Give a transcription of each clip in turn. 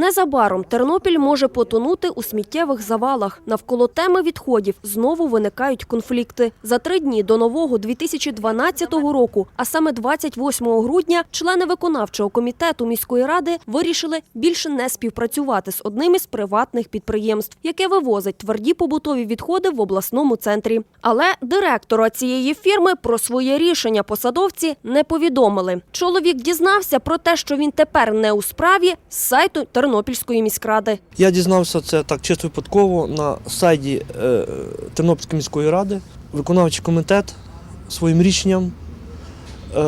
Незабаром Тернопіль може потонути у сміттєвих завалах. Навколо теми відходів знову виникають конфлікти. За три дні до нового 2012 року, а саме 28 грудня, члени виконавчого комітету міської ради вирішили більше не співпрацювати з одним із приватних підприємств, яке вивозить тверді побутові відходи в обласному центрі. Але директора цієї фірми про своє рішення посадовці не повідомили. Чоловік дізнався про те, що він тепер не у справі з сайту Тернопільської міськради. Я дізнався це так чисто випадково на сайті е, Тернопільської міської ради. Виконавчий комітет своїм рішенням е,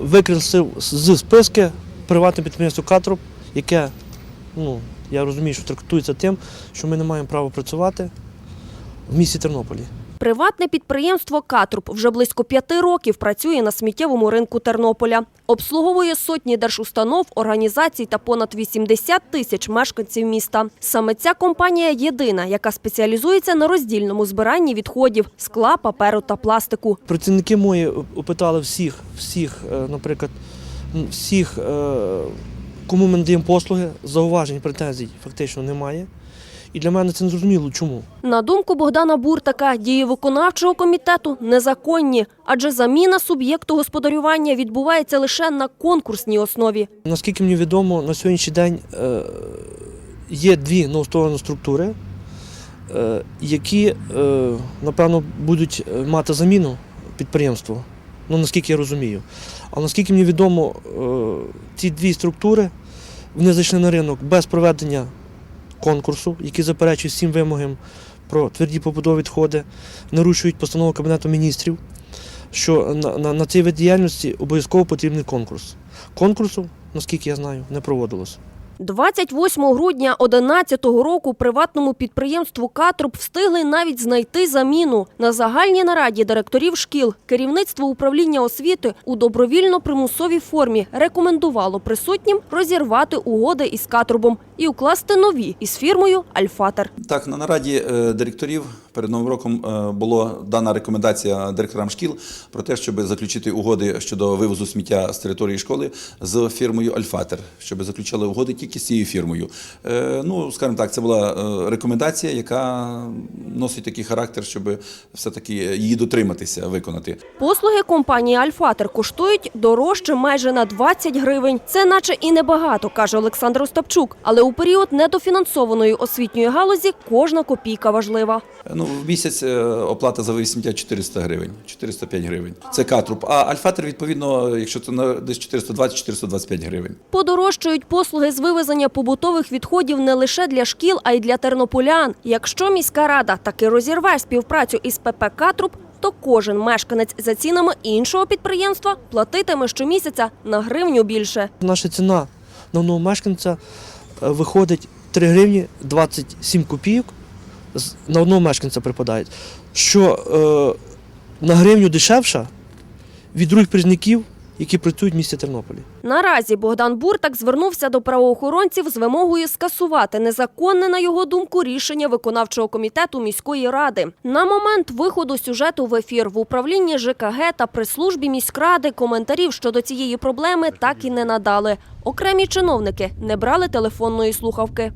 викреслив з списки приватне підприємство Катроп, яке, ну, я розумію, що трактується тим, що ми не маємо права працювати в місті Тернополі. Приватне підприємство Катруп вже близько п'яти років працює на сміттєвому ринку Тернополя. Обслуговує сотні держустанов, організацій та понад 80 тисяч мешканців міста. Саме ця компанія єдина, яка спеціалізується на роздільному збиранні відходів скла, паперу та пластику. Працівники мої опитали всіх, всіх, е, наприклад, всіх, е, кому ми надаємо послуги, зауважень, претензій фактично немає. І для мене це не зрозуміло, чому. На думку Богдана Буртака, дії виконавчого комітету незаконні, адже заміна суб'єкту господарювання відбувається лише на конкурсній основі. Наскільки мені відомо, на сьогоднішній день е, є дві новостворені структури, е, які, е, напевно, будуть мати заміну підприємству. Ну, наскільки я розумію. А наскільки мені відомо, ці дві структури вони зайшли на ринок без проведення конкурсу, який заперечує всім вимогам про тверді побудові відходи, нарушують постанову Кабінету міністрів, що на, на, на цій вид діяльності обов'язково потрібний конкурс. Конкурсу, наскільки я знаю, не проводилось. 28 грудня 2011 року приватному підприємству Катруп встигли навіть знайти заміну. На загальній нараді директорів шкіл керівництво управління освіти у добровільно-примусовій формі рекомендувало присутнім розірвати угоди із Катрубом і укласти нові із фірмою Альфатер. Так, на нараді е, директорів перед новим роком е, була дана рекомендація директорам шкіл про те, щоб заключити угоди щодо вивозу сміття з території школи з фірмою Альфатер, щоб заключали угоди тільки з цією фірмою. Е, Ну, скажімо так, це була е, рекомендація, яка носить такий характер, щоб все-таки її дотриматися, виконати. Послуги компанії Альфатер коштують дорожче майже на 20 гривень. Це наче і небагато, каже Олександр Остапчук. Але у період недофінансованої освітньої галузі кожна копійка важлива. Ну, в місяць е, оплата за вивіз 400 гривень, 405 гривень. Це катруп. А альфатер, відповідно, якщо це на десь 420-425 гривень. Подорожчають послуги з вивезення побутових відходів не лише для шкіл, а й для тернополян. Якщо міська рада таки розірве співпрацю із ПП «Катруп», то кожен мешканець за цінами іншого підприємства платитиме щомісяця на гривню більше. Наша ціна на одного мешканця е, виходить 3 гривні 27 копійок на одного мешканця припадає, що е, на гривню дешевша від других призників, які працюють в місті Тернополі. Наразі Богдан Буртак звернувся до правоохоронців з вимогою скасувати незаконне, на його думку, рішення виконавчого комітету міської ради. На момент виходу сюжету в ефір в управлінні ЖКГ та прес-службі міськради коментарів щодо цієї проблеми так і не надали. Окремі чиновники не брали телефонної слухавки.